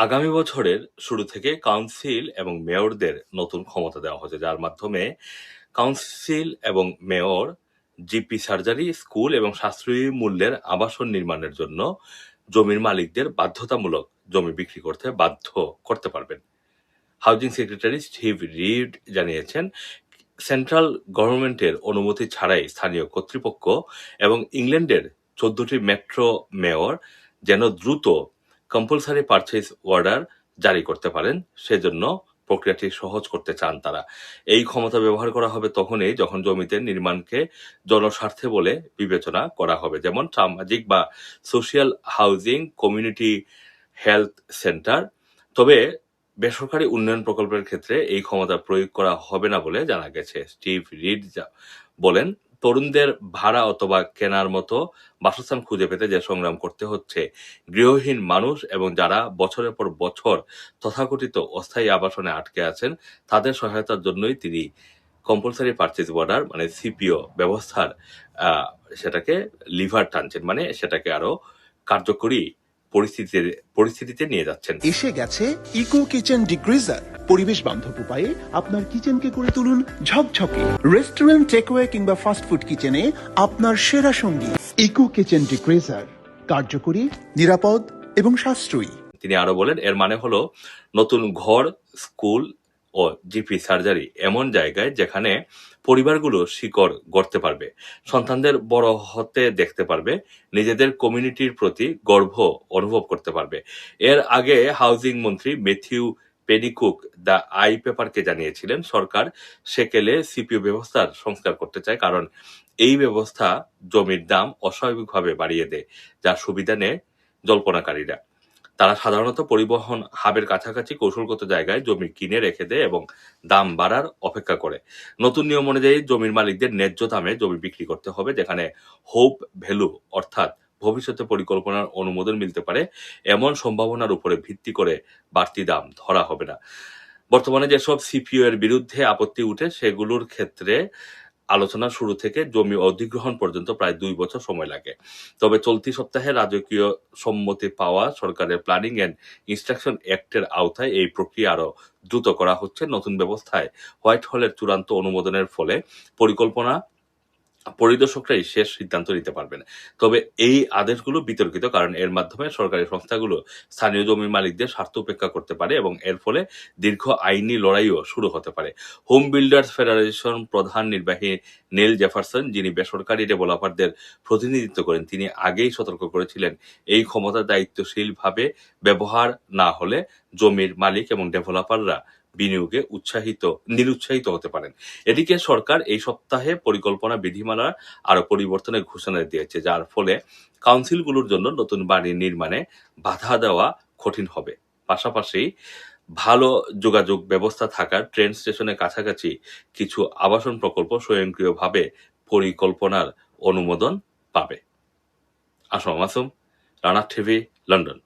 আগামী বছরের শুরু থেকে কাউন্সিল এবং মেয়রদের নতুন ক্ষমতা দেওয়া হচ্ছে যার মাধ্যমে কাউন্সিল এবং মেয়র জিপি সার্জারি স্কুল এবং সাশ্রয়ী মূল্যের আবাসন নির্মাণের জন্য জমির মালিকদের বাধ্যতামূলক জমি বিক্রি করতে বাধ্য করতে পারবেন। হাউজিং সেক্রেটারি স্টিভ রিড জানিয়েছেন সেন্ট্রাল গভর্নমেন্টের অনুমতি ছাড়াই স্থানীয় কর্তৃপক্ষ এবং ইংল্যান্ডের চোদ্দটি মেট্রো মেয়র যেন দ্রুত কম্পালসারি পারচেজ অর্ডার জারি করতে পারেন, সেজন্য প্রক্রিয়াটি সহজ করতে চান তারা। এই ক্ষমতা ব্যবহার করা হবে তখনই যখন জমিতে নির্মাণকে জনস্বার্থে বলে বিবেচনা করা হবে। যেমন সামাজিক বা social housing community health centre তবে বেসরকারি উন্নয়ন প্রকল্পের ক্ষেত্রে এই ক্ষমতা প্রয়োগ করা হবে না বলে জানা গেছে। স্টিভ রিড বলেন তরুণদের ভাড়া অথবা কেনার মতো বাসস্থান খুঁজে পেতে যে সংগ্রাম করতে হচ্ছে। গৃহহীন মানুষ এবং যারা বছরের পর বছর তথাকথিত অস্থায়ী আবাসনে আটকে আছেন, তাদের সহায়তার জন্যই তিনি কম্পালসারি পারচেজ অর্ডার মানে সিপিও ব্যবস্থার সেটাকে লিভার টানছেন মানে সেটাকে আরও কার্যকরী পরিস্থিতিতে পরিস্থিতিতে নিয়ে যাচ্ছেন। এসে গেছে ইকো কিচেন ডিগ্রিজার। পরিবেশ বান্ধব উপায়ে আপনার কিচেনকে করে তুলুন ঝকঝকে। রেস্টুরেন্ট টেকওয়ে কিংবা ফাস্ট ফুড কিচেনে আপনার সেরা সঙ্গী ইকো কিচেন ডিগ্রিজার। কার্যকরী নিরাপদ এবং সাশ্রয়ী। তিনি আরও বলেন এর মানে হলো নতুন ঘর স্কুল ও জিপি সার্জারি এমন জায়গায় যেখানে পরিবারগুলো শিকড় গড়তে পারবে, সন্তানদের বড় হতে দেখতে পারবে, নিজেদের কমিউনিটির প্রতি গর্ব অনুভব করতে পারবে। এর আগে হাউজিং মন্ত্রী মেথিউ পেনিকুক দ্য আই পেপারকে জানিয়েছিলেন, সরকার সেকেলে সিপিও ব্যবস্থার সংস্কার করতে চায় কারণ এই ব্যবস্থা জমির দাম অস্বাভাবিকভাবে বাড়িয়ে দেয় যার সুবিধা নেয় জল্পনাকারীরা। তারা সাধারণত পরিবহন হাবের কাছাকাছি কৌশলগত জায়গায় জমি কিনে রেখে দেয় এবং দাম বাড়ার অপেক্ষা করে। নতুন নিয়ম অনুযায়ী জমির মালিকদের ন্যায্য দামে জমি বিক্রি করতে হবে, যেখানে হোপ ভ্যালু অর্থাৎ ভবিষ্যতে পরিকল্পনার অনুমোদন মিলতে পারে, এমন সম্ভাবনার উপরে ভিত্তি করে বাড়তি দাম ধরা হবে না। বর্তমানে যেসব সিপিও এর বিরুদ্ধে আপত্তি উঠে, সেগুলোর ক্ষেত্রে আলোচনা শুরু থেকে জমি অধিগ্রহণ পর্যন্ত প্রায় দুই বছর সময় লাগে। তবে চলতি সপ্তাহে রাজকীয় সম্মতি পাওয়া সরকারের প্ল্যানিং অ্যান্ড ইনস্ট্রাকশন অ্যাক্টের আওতায় এই প্রক্রিয়া আরও দ্রুত করা হচ্ছে। নতুন ব্যবস্থায় হোয়াইট হলের চূড়ান্ত অনুমোদনের ফলে পরিকল্পনা পরিদর্শকরাই শেষ সিদ্ধান্ত নিতে পারবেন। তবে এই আদেশগুলো বিতর্কিত কারণ এর মাধ্যমে সরকারি সংস্থাগুলো স্থানীয় জমি মালিকদের স্বার্থ উপেক্ষা করতে পারে এবং এর ফলে দীর্ঘ আইনি লড়াইও শুরু হতে পারে। হোম বিল্ডার্স ফেডারেশন প্রধান নির্বাহী নেল জেফারসন, যিনি বেসরকারি ডেভেলপারদের প্রতিনিধিত্ব করেন, তিনি আগেই সতর্ক করেছিলেন এই ক্ষমতা দায়িত্বশীলভাবে ব্যবহার না হলে জমির মালিক এবং ডেভেলপাররা বিনিয়োগে উৎসাহিত, নিরুৎসাহিত হতে পারেন। এদিকে সরকার এই সপ্তাহে পরিকল্পনা বিধিমালা আরও পরিবর্তনের ঘোষণা দিয়েছে, যার ফলে কাউন্সিলগুলোর জন্য নতুন বাড়ি নির্মাণে বাধা দেওয়া কঠিন হবে। পাশাপাশি ভালো যোগাযোগ ব্যবস্থা থাকা ট্রেন স্টেশনের কাছাকাছি কিছু আবাসন প্রকল্প স্বয়ংক্রিয়ভাবে পরিকল্পনার অনুমোদন পাবে। Assam Masum, Rana TV, London.